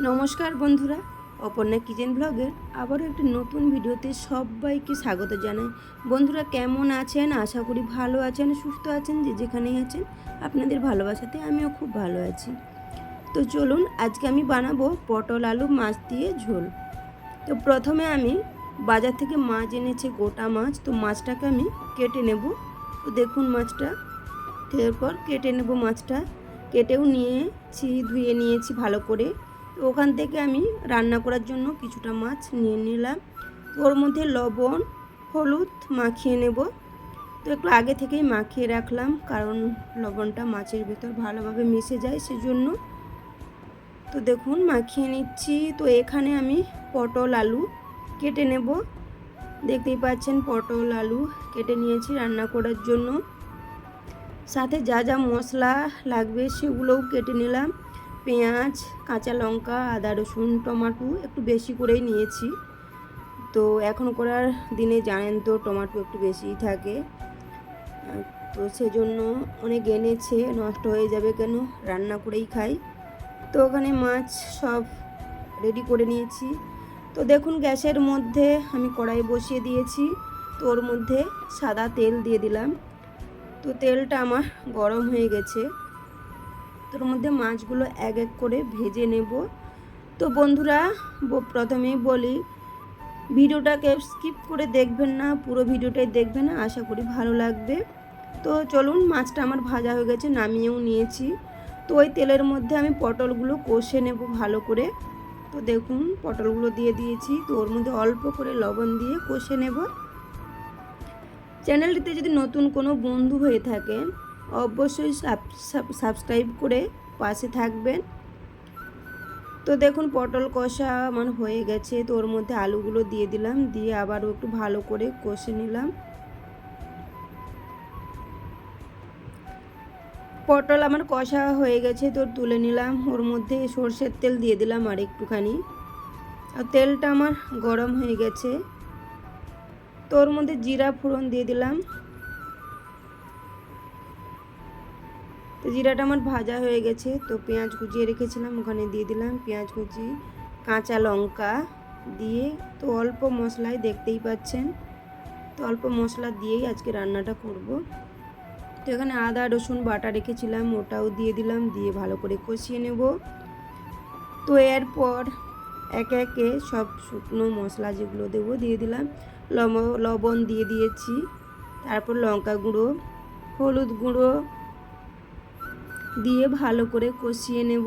নমস্কার বন্ধুরা, অপর্ণা কিচেন ব্লগের আবারও একটি নতুন ভিডিওতে সবাইকে স্বাগত জানাই। বন্ধুরা কেমন আছেন? আশা করি ভালো আছেন, সুস্থ আছেন, যে যেখানেই আছেন। আপনাদের ভালোবাসাতে আমিও খুব ভালো আছি। তো চলুন, আজকে আমি বানাবো পটল আলু, মাছ দিয়ে ঝোল। তো প্রথমে আমি বাজার থেকে মাছ এনেছি গোটা মাছ, তো মাছটাকে আমি কেটে নেব। তো দেখুন মাছটা, এরপর কেটে নেব মাছটা। কেটেও নিয়েছি, ধুয়ে নিয়েছি ভালো করে। ওখান থেকে আমি রান্না করার জন্য কিছুটা মাছ নিয়ে নিলাম। ওর মধ্যে লবণ, হলুদ মাখিয়ে নেব। তো একটু আগে থেকেই মাখিয়ে রাখলাম, কারণ লবণটা মাছের ভেতর ভালোভাবে মিশে যায় সেজন্য। তো দেখুন, মাখিয়ে নিচ্ছি। তো এখানে আমি পটল আলু কেটে নেব। দেখতেই পাচ্ছেন, পটল আলু কেটে নিয়েছি রান্না করার জন্য। সাথে যা যা মশলা লাগবে সেগুলোও কেটে নিলাম। পেঁয়াজ, কাঁচা লঙ্কা, আদা, রসুন, টমাটো একটু বেশি করেই নিয়েছি। তো এখন করার দিনে জানেন তো টমাটো একটু বেশিই থাকে। তো সেজন্য অনেক এনেছে, নষ্ট হয়ে যাবে কেন? রান্না করেই খাই। তো ওখানে মাছ সব রেডি করে নিয়েছি। তো দেখুন গ্যাসের মধ্যে আমি কড়াই বসিয়ে দিয়েছি। তো ওর মধ্যে সাদা তেল দিয়ে দিলাম। তো তেলটা আমার গরম হয়ে গেছে। তোর মধ্যে মাছগুলো এক এক করে ভেজে নেব। তো বন্ধুরা প্রথমেই বলি, ভিডিওটাকে স্কিপ করে দেখবেন না, পুরো ভিডিওটাই দেখবেন না, আশা করি ভালো লাগবে। তো চলুন, মাছটা আমার ভাজা হয়ে গেছে, নামিয়েও নিয়েছি। তো ওই তেলের মধ্যে আমি পটলগুলো কষে নেব ভালো করে। তো দেখুন, পটলগুলো দিয়ে দিয়েছি। তো ওর মধ্যে অল্প করে লবণ দিয়ে কষে নেব। চ্যানেলটিতে যদি নতুন কোনো বন্ধু হয়ে থাকেন অবশ্যই সাবস্ক্রাইব করে পাশে থাকবেন। তো দেখুন, পটল কষা আমার হয়ে গেছে। তো ওর মধ্যে আলুগুলো দিয়ে দিলাম। দিয়ে আবারও একটু ভালো করে কষে নিলাম। পটল আমার কষা হয়ে গেছে, তো তুলে নিলাম। ওর মধ্যে সর্ষের তেল দিয়ে দিলাম আর একটুখানি। আর তেলটা আমার গরম হয়ে গেছে। তো ওর মধ্যে জিরা ফোড়ন দিয়ে দিলাম। তো জিরাটা আমার ভাজা হয়ে গেছে। তো পেঁয়াজ কুচিয়ে রেখেছিলাম, ওখানে দিয়ে দিলাম পেঁয়াজ কুচি, কাঁচা লঙ্কা দিয়ে। তো অল্প মশলায় দেখতেই পাচ্ছেন, তো অল্প মশলা দিয়েই আজকে রান্নাটা করব। তো এখানে আদা, রসুন, বাটা রেখেছিলাম, ওটাও দিয়ে দিলাম, দিয়ে ভালো করে কষিয়ে নেব। তো এরপর একে একে সব শুকনো মশলা যেগুলো দেবো দিয়ে দিলাম। লব- লবণ দিয়ে দিয়েছি, তারপর লঙ্কা গুঁড়ো, হলুদ গুঁড়ো দিয়ে ভালো করে কষিয়ে নেব।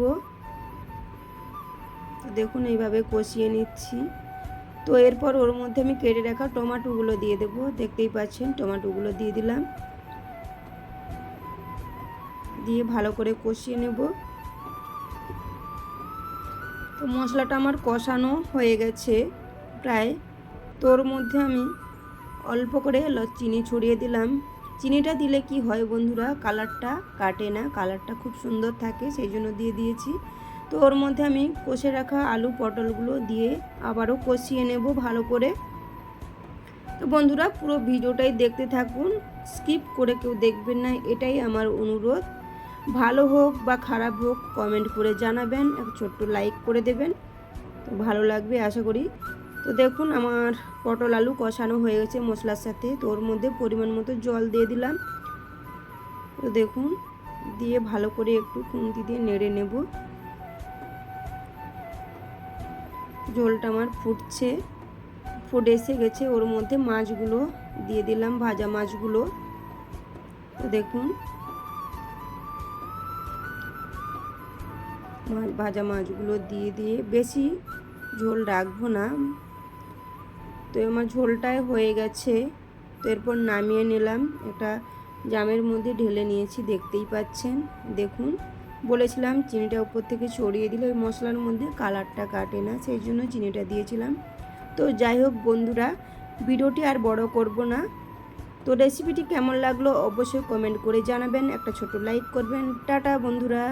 দেখুন এইভাবে কষিয়ে নিচ্ছি। তো এরপর ওর মধ্যে আমি কেটে রাখা টমাটোগুলো দিয়ে দেবো। দেখতেই পাচ্ছেন, টমাটোগুলো দিয়ে দিলাম। দিয়ে ভালো করে কষিয়ে নেব। তো মশলাটা আমার কষানো হয়ে গেছে প্রায়। তোর মধ্যে আমি অল্প করে চিনি ছড়িয়ে দিলাম। চিনিটা দিলে কি হয় বন্ধুরা? কালারটা কাটে না, কালারটা খুব সুন্দর থাকে, সেই জন্য দিয়ে দিয়েছি। তো ওর মধ্যে আমি কষে রাখা আলু পটলগুলো দিয়ে আবারও কষিয়ে নেব ভালো করে। তো বন্ধুরা, পুরো ভিডিওটাই দেখতে থাকুন, স্কিপ করে কেউ দেখবেন না, এটাই আমার অনুরোধ। ভালো হোক বা খারাপ হোক, কমেন্ট করে জানাবেন, এক ছোট্ট লাইক করে দেবেন। তো ভালো লাগবে, আশা করি তো দেখুন, আমার পটল আলু কষানো হয়ে গেছে মশলার সাথে। তো ওর মধ্যে পরিমাণ মতো জল দিয়ে দিলাম। তো দেখুন, দিয়ে ভালো করে একটু খুন্তি দিয়ে নেড়ে নেব। জলটা আমার ফুটছে। ফুটে এসে গেছে। ওর মধ্যে মাছগুলো দিয়ে দিলাম, ভাজা মাছগুলো। তো দেখুন, ভাজা মাছগুলো দিয়ে দিয়ে বেশি ঝোল রাখব না। তো আমার ঝোলটাই হয়ে গেছে। তো এরপর নামিয়ে নিলাম। এটা জামের মধ্যে ঢেলে নিয়েছি, দেখতেই পাচ্ছেন। দেখুন, বলেছিলাম চিনিটা উপর থেকে ছড়িয়ে দিলে ওই মশলার মধ্যে কালারটা কাটে না, সেই জন্য চিনিটা দিয়েছিলাম। তো যাই হোক বন্ধুরা, ভিডিওটি আর বড় করব না। তো রেসিপিটি কেমন লাগল অবশ্যই কমেন্ট করে জানাবেন। একটা ছোট লাইক করবেন। টাটা বন্ধুরা।